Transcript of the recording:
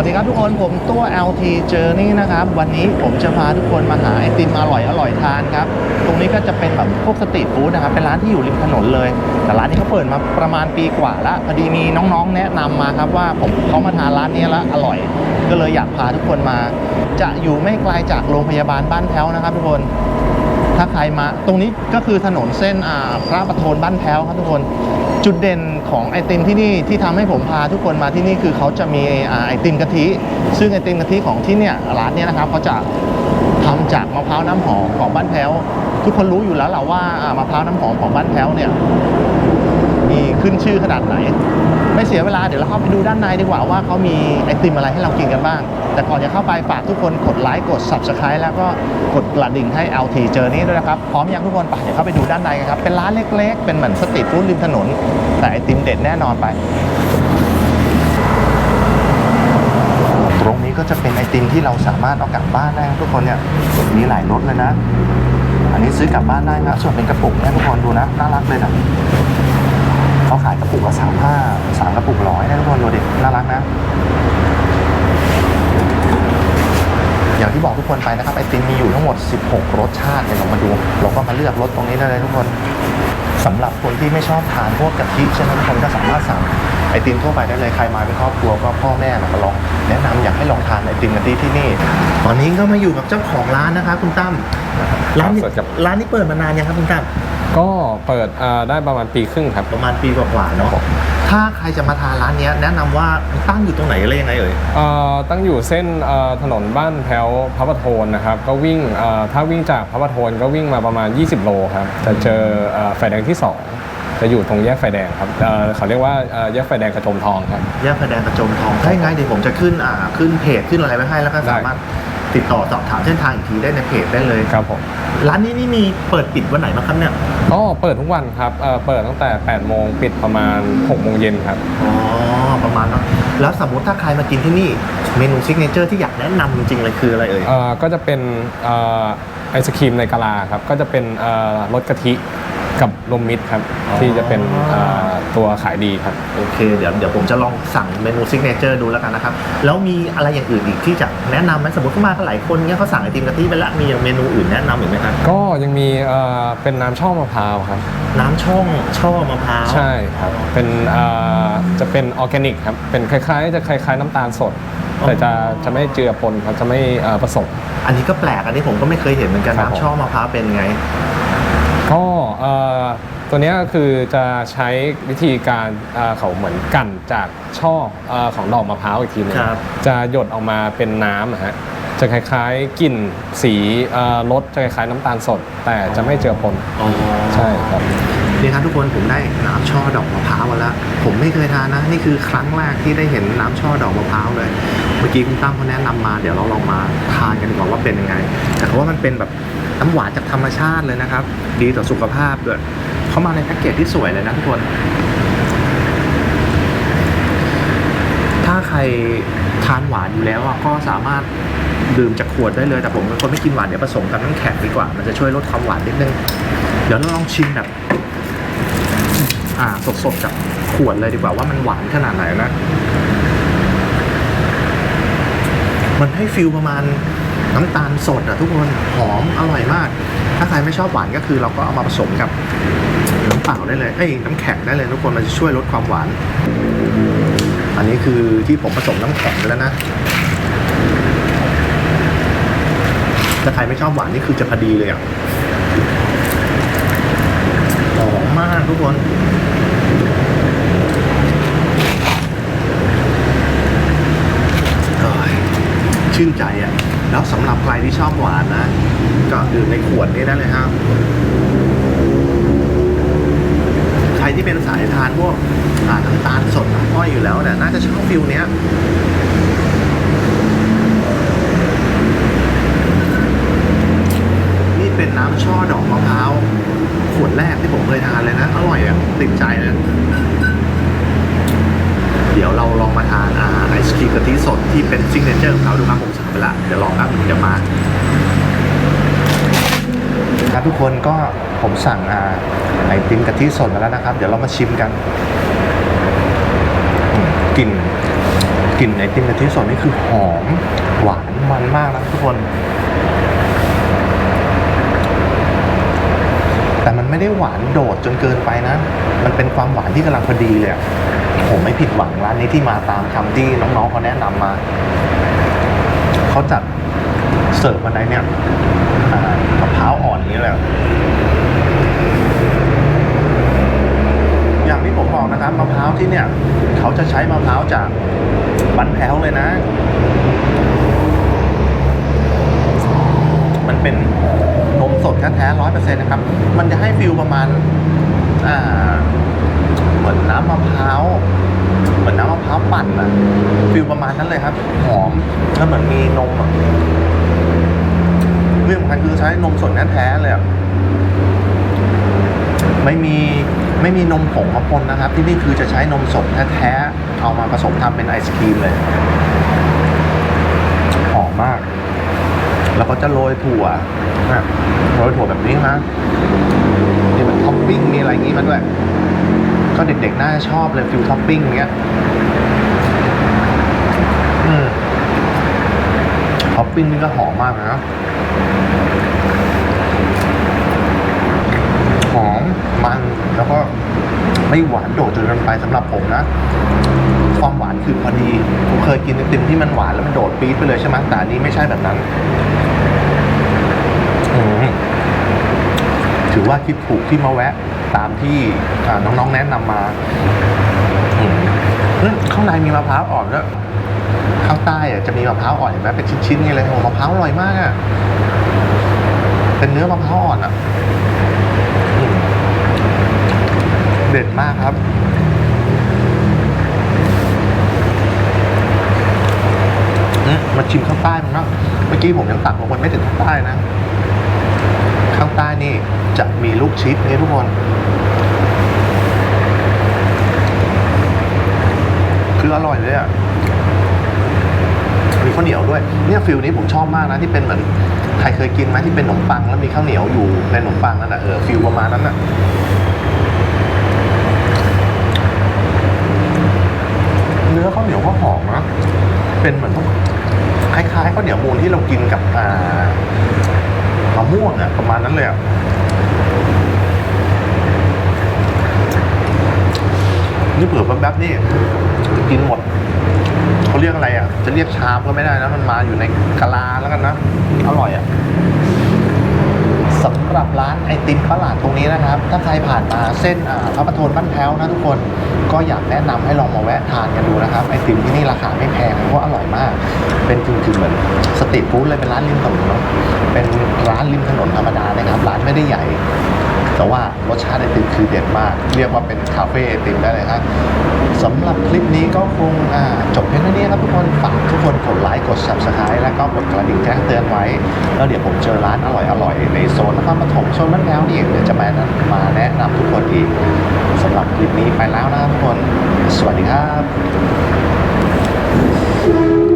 วัสดีครับทุกคนผมตัว LT Journey นะครับ วันนี้ผมจะพาทุกคนมาหาไอติมอร่อยอร่อยทานครับ ตรงนี้ก็จะเป็นแบบพวกสตรีทฟู้ดนะครับ เป็นร้านที่อยู่ริมถนนเลย แต่ร้านนี้เขาเปิดมาประมาณปีกว่าล้วพอดีมีน้องๆ แนะนำมาครับว่าผมเขามาทานร้านนี้แล้วอร่อย ก็เลยอยากพาทุกคนมา จะอยู่ไม่ไกลจากโรงพยาบาลบ้านแพ้วนะครับ ทุกคน ถ้าใครมา ตรงนี้ก็คือถนนเส้นพระประโทนบ้านแพ้วครับทุกคนจุดเด่นของไอติมที่นี่ที่ทำให้ผมพาทุกคนมาที่นี่คือเขาจะมีไอติมกะทิ ซึ่งไอติมกะทิของที่เนี่ยร้านเนี้ยนะครับเขาจะทำจากมะพร้าวน้ำหอมของบ้านแพ้ว ทุกคนรู้อยู่แล้วแหละว่ามะพร้าวน้ำหอมของบ้านแพ้วเนี่ยมีขึ้นชื่อขนาดไหน ไม่เสียเวลาเดี๋ยวเราเข้าไปดูด้านในดีกว่าว่าเขามีไอติมอะไรให้เรากินกันบ้าง แต่ก่อนจะเข้าไปฝากทุกคนกดไลค์กด subscribe แล้วก็กดกระดิ่งให้ LT เจอนี้ด้วยนะครับพร้อมยังทุกคนไปเดี๋ยวเข้าไปดูด้านในกันครับเป็นร้านเล็ก ๆ เป็นเหมือนสตรีทฟู้ดริมถนน แต่ไอติมเด็ดแน่นอนไป ตรงนี้ก็จะเป็นไอติมที่เราสามารถเอากลับบ้านได้ครับทุกคนเนี่ยมีหลายรสเลยนะ อันนี้ซื้อกลับบ้านได้นะส่วนเป็นกระปุกเนี่ยทุกคนดูนะน่ารักเลยนะ เขาขายกระปุกละสามห้าสามกระปุกร้อยนะทุกคนดูดิน่ารักนะ อย่างที่บอกทุกคนไปนะครับไอติมมีอยู่ทั้งหมด 16 รสชาติเดี๋ยวเรามาดู เราก็มาเลือกรสตรงนี้ได้เลยทุกคนสำหรับคนที่ไม่ชอบทานพวกกะทิใช่ไหมทุกคนก็สามารถสั่งไอติมทั่วไปได้เลยใครมาเป็นครอบครัวก็พ่อแม่นะมาลองแนะนำอยากให้ลองทานไอติมกะทิที่นี่ ตอนนี้ก็มาอยู่กับเจ้าของร้านนะครับคุณตั้มร้านนี้สวัสดีครับร้านนี้เปิดมานานยังครับคุณตั้ม ก็เปิดอ่าได้ประมาณปีครึ่งครับ ประมาณปีกว่าๆเนาะถ้าใครจะมาทานร้านเนี้ยแนะนำว่าตั้งอยู่ตรงไหนอะไรยังไงเอ่ยเอ่อตั้งอยู่เส้นเอ่อถนนบ้านแพ้วพระประโทนนะครับ ก็วิ่งเอ่อถ้าวิ่งจากพระประโทนก็วิ่งมาประมาณ 20 โลครับจะเจอเอ่อไฟแดงที่ 2จะอยู่ตรงแยกไฟแดงครับเอ่อเขาเรียกว่าเอ่อแยกไฟแดงกระจมทองครับ แยกไฟแดงกระโจมทอง ถ้าอย่างไงเดี๋ยวผมจะขึ้นอ่าขึ้นเพจขึ้นอะไรไว้ให้แล้วก็ได้สามารถ ติดต่อสอบถามเส้นทางอีกทีได้ในเพจได้เลย ครับผมร้านนี้นี่มีเปิดปิดวันไหนบ้างครับเนี่ย ก็เปิดทุกวันครับเอ่อเปิดตั้งแต่8โมงปิดประมาณ6โมงเย็นครับ อ๋อ ประมาณนั้นแล้วสมมติถ้าใครมากินที่นี่ เมนูซิกเนเจอร์ที่อยากแนะนำจริงๆเลยคืออะไรเอ่ย เอ่อก็จะเป็นเอ่อไอศครีมในกะลาครับ ก็จะเป็นเอ่อรสกะทิ กับลมมิตรครับ อ๋อ ที่จะเป็นเอ่อตัวขายดีครับ โอเคเดี๋ยวเดี๋ยวผมจะลองสั่งเมนูซิกเนเจอร์ดูแล้วกันนะครับ แล้วมีอะไรอย่างอื่นอีกที่จะแนะนำไหมสมมติเข้ามากันหลายคนเนี้ยเขาสั่งไอติมกะทิไปแล้วมีอย่างเมนูอื่นแนะนำอีกไหมครับก็ยังมีเอ่อเป็นน้ำช่อมะพร้าวครับ น้ำช่องช่อมะพร้าวใช่ครับ เป็นเอ่อจะเป็นออร์แกนิกครับ เป็นคล้ายๆ จะคล้ายๆ น้ำตาลสด แต่จะจะไม่เจือปนครับ จะไม่เอ่อผสม อันนี้ก็แปลกอันนี้ผมก็ไม่เคยเห็นเหมือนกันครับผม น้ำช่อมะพร้าวเป็นไง ก็เอ่อตัวเนี้ยก็คือจะใช้วิธีการเอ่อเขาเหมือนกันจากช่อเอ่อของดอกมะพร้าวอีกทีหนึงครับจะหยดออกมาเป็นน้ำอะฮะจะคล้ายๆกลิ่นสีเอ่อรสจะคล้ายๆน้ำตาลสด แต่จะไม่เจือปนอ๋อใช่ครับ นี่ครับทุกคนผมได้น้ำช่อดอกมะพร้าวมาแล้ว ผมไม่เคยทานนะ นี่คือครั้งแรกที่ได้เห็นน้ำช่อดอกมะพร้าวเลย เมื่อกี้คุณตั้มเขาแนะนำมาเดี๋ยวเราลองมาทานกันดีกว่าว่าเป็นยังไง แต่เขาว่ามันเป็นแบบน้ำหวานจากธรรมชาติเลยนะครับ ดีต่อสุขภาพด้วยเขามาในแพ็กเกจที่สวยเลยนะทุกคน ถ้าใครทานหวานอยู่แล้วอะก็สามารถดื่มจากขวดได้เลย แต่ผมเป็นคนไม่กินหวานเดี๋ยวผสมกับน้ำแข็งดีกว่า มันจะช่วยลดความหวานนิดนึง เดี๋ยวเราลองชิมแบบ อ่าสดๆจากขวดเลยดีกว่าว่ามันหวานขนาดไหนนะ มันให้ฟิลประมาณน้ำตาลสดอะทุกคนหอมอร่อยมาก ถ้าใครไม่ชอบหวานก็คือเราก็เอามาผสมกับน้ำเปล่าได้เลยเอ้ยน้ำแข็งได้เลยทุกคนมันจะช่วยลดความหวาน อันนี้คือที่ผมผสมน้ำแข็งไปแล้วนะถ้าใครไม่ชอบหวานนี่คือจะพอดีเลยอะหอมมากทุกคนโอ้ย ชื่นใจอะแล้วสำหรับใครที่ชอบหวานนะ ก็ดื่มในขวดนี้ได้เลยครับใครที่เป็นสายทานพวกน้ำตาลสดน้ำอ้อยอยู่แล้วเนี่ยน่าจะชอบฟิลเนี้ยนี่เป็นน้ำช่อดอกมะพร้าวขวดแรกที่ผมเคยทานเลยนะ อร่อยอะติดใจเลยเดี๋ยวเราลองมาทานอ่าไอศครีมกะทิสดที่ เป็นซิกเนเจอร์ของเขาดูครับผมสั่งไปละเดี๋ยวลองครับเดี๋ยวมา ครับทุกคนก็ผมสั่งอ่าไอติมกะทิสดมาแล้วนะครับ เดี๋ยวเรามาชิมกันอืมกลิ่นกลิ่นไอติมกะทิสดนี่คือหอมหวานมันมากนะทุกคน แต่มันไม่ได้หวานโดดจนเกินไปนะ มันเป็นความหวานที่กำลังพอดีเลยอะ ผมไม่ผิดหวังร้านนี้ที่มาตามคำที่น้องๆเขาแนะนำมา เขาจัดเสิร์ฟมาในเนี่ยมะพร้าวอ่อนนี้แหละ อย่างที่ผมบอกนะครับมะพร้าวที่เนี่ย เขาจะใช้มะพร้าวจากบันแพ้วเลยนะ มันเป็นนมสดแท้ร้อยเปอร์เซ็นต์นะครับ มันจะให้ฟิลประมาณ อ่า มือนน้ำมะพร้าวเหมือนน้ำมะพร้าวปั่นอะฟิลประมาณนั้นเลยครับ หอมแล้วเหมือนมีนมอะเรื่องสำคัญคือใช้นมสดแท้ๆเลยอะไม่มีไม่มีนมผงมาปนนะครับ ที่นี่คือจะใช้นมสดแท้ๆเอามาผสมทำเป็นไอศครีมเลยหอมมาก แล้วก็จะโรยถั่วนะโรยถั่วแบบนี้นะนี่เหมือนท็อปปิ้งมีอะไรอย่างงี้มาด้วย ก็เด็กๆ น่าจะชอบเลยฟิลท็อปปิ้งเงี้ยอืมท็อปปิ้งนี่ก็หอมมากนะหอมมันแล้วก็ไม่หวานโดดจนเกินไปสำหรับผมนะ ความหวานคือพอดี ผมเคยกินไอติมที่มันหวานแล้วมันโดดปี๊ดไปเลยใช่ไหมแต่อันนี้ไม่ใช่แบบนั้นถือว่าคิดถูกที่มาแวะ ตามที่น้องๆแนะนำมามเฮ้ยข้างในมีมะพร้าวอ่อนด้วยข้างใต้อะจะมีมะพร้าวอ่อนเห็นไหมเป็นชิ้นๆนี่เลยโอ้มะพร้าวอร่อยมากอะเป็นเนื้อมะพร้าวอ่อนอะเด็ดมากครับมาชิมข้างใต้มันนะเมื่อกี้ผมยังตักลงไปไม่ถึงข้างใต้นะ ข้างใต้นี่จะมีลูกชิดนี่ทุกคน คืออร่อยเลยอะมีข้าวเหนียวด้วย เนี่ยฟิลนี้ผมชอบมากนะที่เป็นเหมือนใครเคยกินไหมที่เป็นขนมปังแล้วมีข้าวเหนียวอยู่ในขนมปังนั่นนะเออฟิลประมาณนั้นน่ะเนื้อข้าวเหนียวก็หอมนะเป็นเหมือนคล้ายๆข้าวเหนียวมูนที่เรากินกับอ่า มะม่วงอะประมาณนั้นเลยอะนี่เผื่อแป๊บๆนี่กินหมดเขาเรียกอะไรอะจะเรียกชามก็ไม่ได้นะมันมาอยู่ในกะลาแล้วกันนะอร่อยอะ สำหรับร้านไอติมประหลาดตรงนี้นะครับ ถ้าใครผ่านมาเส้นอ่าพระประโทนบ้านแพ้วนะทุกคนก็อยากแนะนำให้ลองมาแวะทานกันดูนะครับไอติมที่นี่ราคาไม่แพงเพราะอร่อยมาก เป็นคือคือเหมือนสตรีทฟู้ดเลยเป็นร้านริมถนนเนาะเป็นร้านริมถนนธรรมดานะครับร้านไม่ได้ใหญ่ แต่ว่ารสชาติไอติมคือเด็ดมาก เรียกว่าเป็นคาเฟ่ไอติมได้เลยครับสำหรับคลิปนี้ก็คงจบเพียงเท่านี้ครับทุกคนฝากทุกคนกดไลค์กด subscribe แล้วก็กดกระดิ่งแจ้งเตือนไว้ แล้วเดี๋ยวผมเจอร้านอร่อยๆ ในโซนนครปฐมโซนบ้านแพ้วนี่เดี๋ยวจะมาแนมาแนะนำทุกคนอีกสำหรับคลิปนี้ไปแล้วนะครับทุกคน สวัสดีครับ